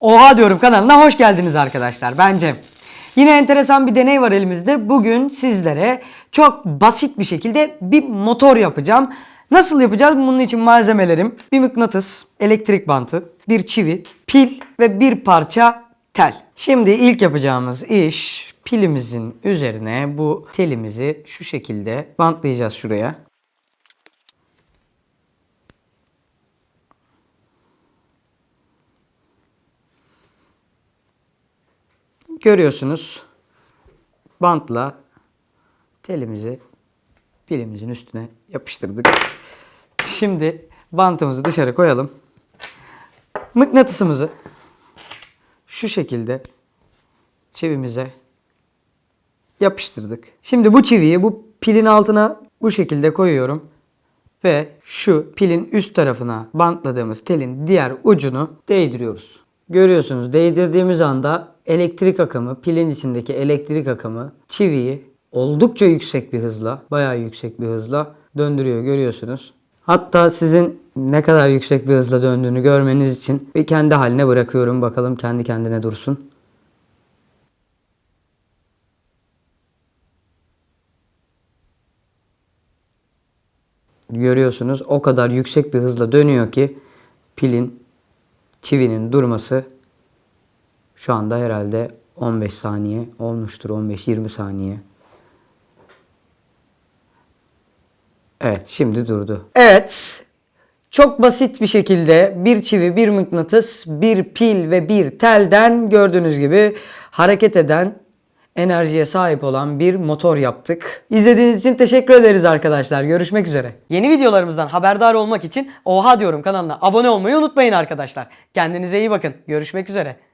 Oha diyorum kanalına hoş geldiniz arkadaşlar. Ben Cem. Yine enteresan bir deney var elimizde. Bugün sizlere çok basit bir şekilde bir motor yapacağım. Nasıl yapacağız? Bunun için malzemelerim bir mıknatıs, elektrik bantı, bir çivi, pil ve bir parça tel. Şimdi ilk yapacağımız iş pilimizin üzerine bu telimizi şu şekilde bantlayacağız şuraya. Görüyorsunuz bantla telimizi pilimizin üstüne yapıştırdık. Şimdi bantımızı dışarı koyalım. Mıknatısımızı şu şekilde çivimize yapıştırdık. Şimdi bu çiviyi bu pilin altına bu şekilde koyuyorum ve şu pilin üst tarafına bantladığımız telin diğer ucunu değdiriyoruz. Görüyorsunuz değdirdiğimiz anda elektrik akımı, pilin içindeki elektrik akımı çiviyi oldukça yüksek bir hızla, bayağı yüksek bir hızla döndürüyor görüyorsunuz. Hatta sizin ne kadar yüksek bir hızla döndüğünü görmeniz için bir kendi haline bırakıyorum. Bakalım kendi kendine dursun. Görüyorsunuz o kadar yüksek bir hızla dönüyor ki pilin çivinin durması şu anda herhalde 15 saniye olmuştur. 15-20 saniye. Evet şimdi durdu. Evet. Çok basit bir şekilde bir çivi, bir mıknatıs, bir pil ve bir telden gördüğünüz gibi hareket eden enerjiye sahip olan bir motor yaptık. İzlediğiniz için teşekkür ederiz arkadaşlar. Görüşmek üzere. Yeni videolarımızdan haberdar olmak için Oha diyorum kanalına abone olmayı unutmayın arkadaşlar. Kendinize iyi bakın. Görüşmek üzere.